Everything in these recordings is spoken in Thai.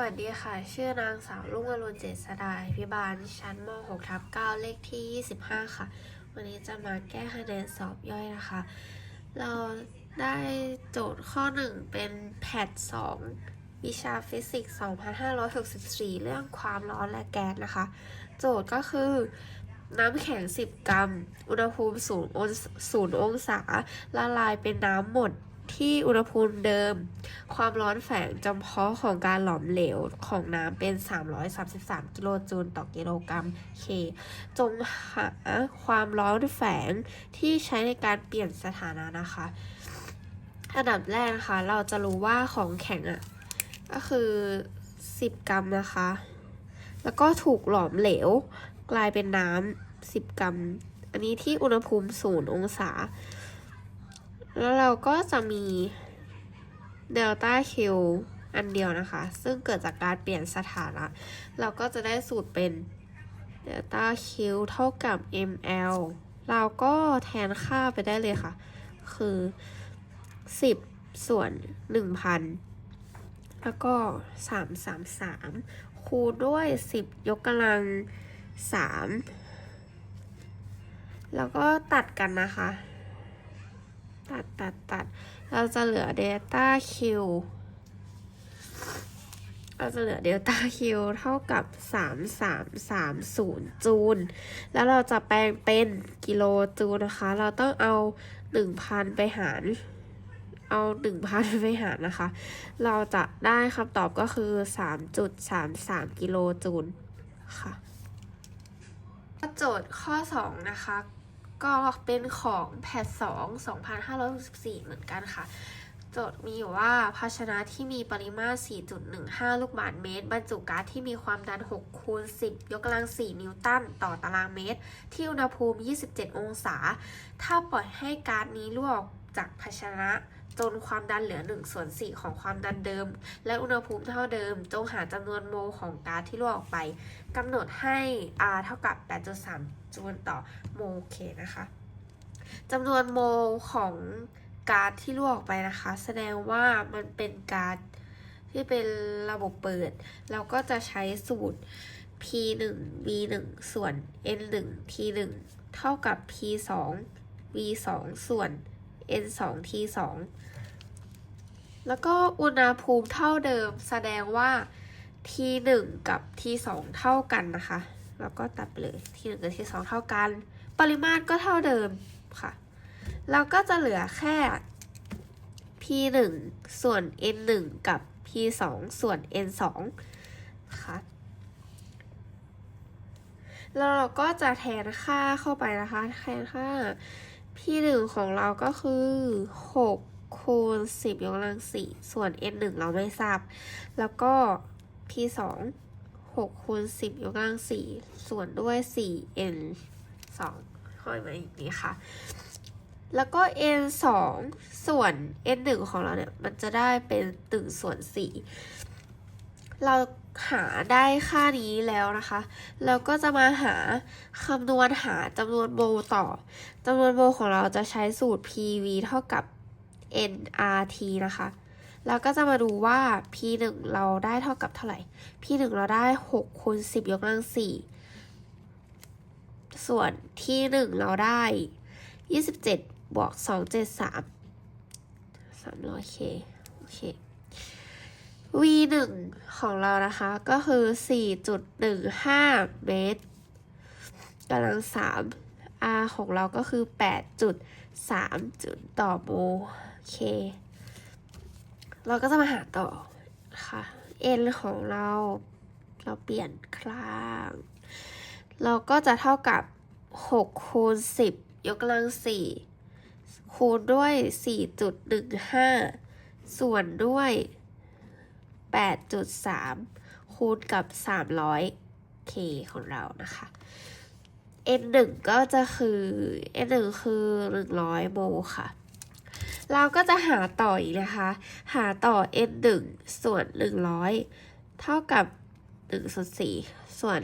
วัสดีค่ะ ชื่อนางสาวรุ่งอรุณเจษดาพิบาล ชั้นม .6 ทับ9เลขที่ 25 ค่ะ วันนี้จะมาแก้คะแนนสอบย่อยนะคะ เราได้โจทย์ข้อ 1 เป็นแพท 2 วิชาฟิสิกส์2564 เรื่องความร้อนและแก๊สนะคะ โจทย์ก็คือน้ำแข็ง 10 กรัม อุณหภูมิ0องศาละลายเป็นน้ำหมด ที่อุณหภูมิเดิม ความร้อนแฝงจำเพาะของการหลอมเหลวของน้ำเป็น 333 กิโลจูลต่อกิโลกรัมเค จงหาความร้อนแฝงที่ใช้ในการเปลี่ยนสถานะนะคะ อันดับแรกนะคะ เราจะรู้ว่าของแข็งอะ่ะ ก็คือ 10 กรัมนะคะ แล้วก็ถูกหลอมเหลว กลายเป็นน้ำ10 กรัม อันนี้ที่อุณหภูมิ 0 องศา แล้วเราก็จะมีเดลต้าคิวอันเดียวนะคะ ซึ่งเกิดจากการเปลี่ยนสถานะ เราก็จะได้สูตรเป็นเดลต้าคิวเท่ากับ ml เราก็แทนค่าไปได้เลยค่ะ คือ 10 ส่วน 1,000 แล้วก็ 333 คูณด้วย 10 ยกกำลัง 3 แล้วก็ตัดกันนะคะ ตัดตัดตัดเราจะเหลือ Delta Q เราจะเหลือ Delta Q เท่ากับ 3330 จูล แล้วเราจะแปลงเป็นกิโลจูลนะคะ เราต้องเอา 1,000 ไปหารเอา 1,000 ไปหารนะคะ เราจะได้คำตอบก็คือ 3.33 กิโลจูลค่ะ โจทย์ข้อ 2 นะคะ ก็เป็นของแพท2 2564 เหมือนกันค่ะ โจทย์มีอยู่ว่าภาชนะที่มีปริมาตร 4.15 ลูกบาศก์เมตร บรรจุก๊าซที่มีความดัน 6 คูณ 10 ยกกำลัง 4 นิวตันต่อตารางเมตร ที่อุณหภูมิ 27 องศา ถ้าปล่อยให้ก๊าซนี้รั่วออกจากภาชนะ จนความดันเหลือ1ส่วน4ของความดันเดิม และอุณหภูมิเท่าเดิม จงหาจำนวนโมลของก๊าซที่รั่วออกไปกำหนดให้ R เท่ากับ 8.3 จูลต่อโมลเคนะคะจำนวนโมลของก๊าซที่รั่วออกไปนะคะ แสดงว่ามันเป็นก๊าซที่เป็นระบบเปิด เราก็จะใช้สูตร P 1 V 1ส่วน N 1 T 1เท่ากับ P 2 V 2ส่วน N 2 T 2แล้วก็อุณหภูมิเท่าเดิมแสดงว่า T 1กับ T 2เท่ากันนะคะ แล้วก็ตัดไปเลย T 1กับ T 2เท่ากัน ปริมาตรก็เท่าเดิมค่ะ เราก็จะเหลือแค่ P 1ส่วน N 1กับ P 2ส่วน N 2ค่ะแล้วเราก็จะแทนค่าเข้าไปนะคะ แทนค่า P 1ของเราก็คือ6คูณ10 ยกกำลัง 4 ส่วน N 1เราไม่ทราบ แล้วก็ P 2 6คูณ10 ยกกำลัง 4 ส่วนด้วย 4 N 2ค่อยมาอย่างนี้ค่ะ แล้วก็ n 2ส่วน n 1ของเราเนี่ย มันจะได้เป็น1ส่วน4เรา หาได้ค่านี้แล้วนะคะเราก็จะมาหาคำนวณหาจำนวนโมต่อจำนวนโมของเราจะใช้สูตร PV เท่ากับ nRT นะคะเราก็จะมาดูว่า P 1 เราได้เท่ากับเท่าไหร่ P 1 เราได้6คูณ10 ยกกำลัง 4 ส่วนที่ 1 เราได้ 27 บวก 273 300k โอเค v 1 ของเรานะคะ ก็คือ 4.15 เมตรกำลัง 3 r ของเราก็คือ 8.3 จุดต่อโมลเค เราก็จะมาหาต่อค่ะ n ของเรา เราเปลี่ยนข้าง เราก็จะเท่ากับ 6 คูณ 10 ยกกำลัง 4 คูณด้วย 4.15 ส่วนด้วย 8.3 คูณกับ 300k ของเรานะคะ n 1ก็จะคือ n 1คือ 100 โมค่ะ เราก็จะหาต่ออีกนะคะ หาต่อ n 1ส่วน 100 เท่ากับ1ส่วน4ส่วน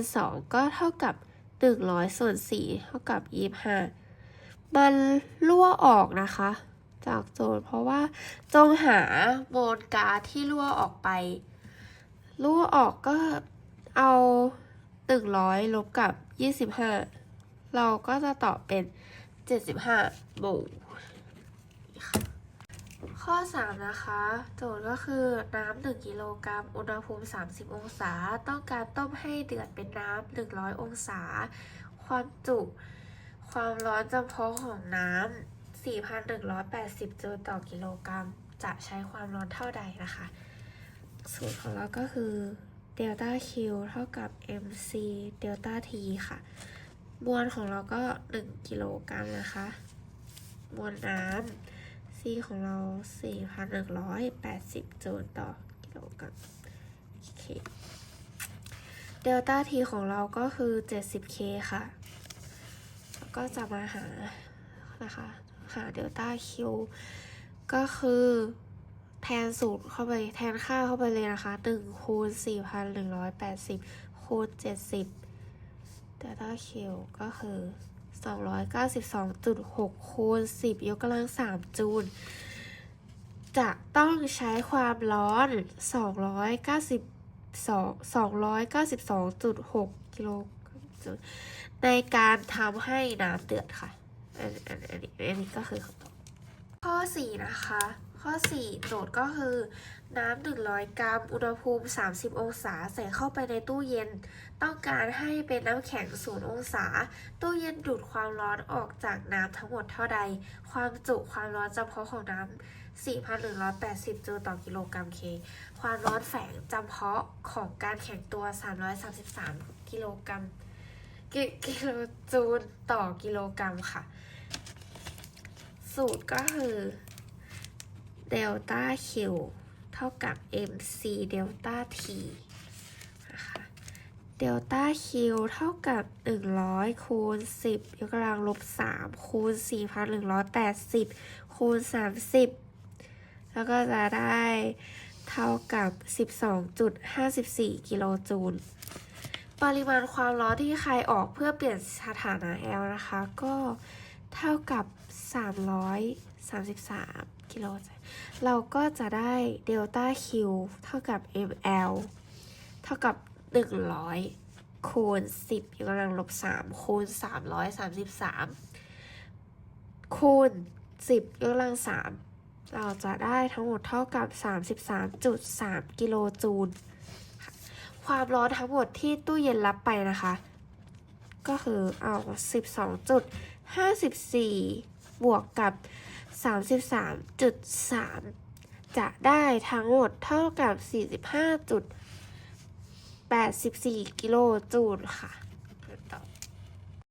n 2ก็เท่ากับ 100 ส่วน 4 เท่ากับ 25 มันรั่วออกนะคะ จากโจทย์ เพราะว่าจงหาโมลก๊าที่รั่วออกไป รั่วออกก็เอาหนึ่งร้อยลบกับยี่สิบห้าเราก็จะตอบเป็นเจ็ดสิบห้าโมลข้อ 3 นะคะ โจทย์ก็คือน้ำ1กิโลกรัมอุณหภูมิ 30 องศา ต้องการต้มให้เดือดเป็นน้ำ100 องศา ความจุ ความร้อนจำเพาะของน้ำ 4,180 จูลต่อกิโลกรัม จะใช้ความร้อนเท่าใดนะคะ สูตรของเราก็คือเดลต้า Q เท่ากับ mc เดลต้า t ค่ะ มวลของเราก็ 1 กิโลกรัมนะคะ มวลน้ำ C ของเรา 4,180 จูลต่อกิโลกรัมโอเคเดลต้า T ของเราก็คือ 70K ค่ะ แล้วก็จะมาหานะคะ หาเดลต้า Q ก็คือแทนสูตรเข้าไปแทนค่าเข้าไปเลยนะคะ1คูณ 4,180 คูณ 70เดลต้า Q ก็คือ 292.6 คูณ 10 ยกกำลัง 3 จูล จะต้องใช้ความร้อน 292 292.6 กิโลในการทำให้น้ำเดือดค่ะ อันอันอันนี้อันนี้ก็คือคำตอบข้อ 4 นะคะ ข้อ 4 โจทย์ก็คือ น้ำ100 กรัม อุณหภูมิ 30 องศา ใส่เข้าไปในตู้เย็น ต้องการให้เป็นน้ำแข็ง 0 องศา ตู้เย็นดูดความร้อนออกจากน้ำทั้งหมดเท่าใด ความจุความร้อนจำเพาะของน้ำ4,180จูลต่อกิโลกรัมเค ความร้อนแฝงจำเพาะของการแข็งตัว 333 กิโลกรัม กิกิโลจูลต่อกิโลกรัมค่ะ สูตรก็คือเดลต้า Q เท่ากับ mc เดลต้า t นะคะเดลต้า Q เท่ากับ 100 คูณ 10 ยกกำลังลบ 3 คูณ 4,180 คูณ 30 แล้วก็จะได้เท่ากับ 12.54 กิโลจูล ปริมาณความร้อนที่คายออกเพื่อเปลี่ยนสถานะ L นะคะ ก็เท่ากับ 333 กิโลจูลเราก็จะได้เดลต้า Q เท่ากับ ml เท่ากับ 100 คูณ 10ยกกำลังลบ 3 คูณ 333 คูณ 10ยกกำลัง 3 เราจะได้ทั้งหมดเท่ากับ 33.3 กิโลจูล ความร้อนทั้งหมดที่ตู้เย็นรับไปนะคะ ก็คือเอา12.54 บวกกับ 33.3 จะได้ทั้งหมดเท่ากับ 45.84 กิโลจูลค่ะ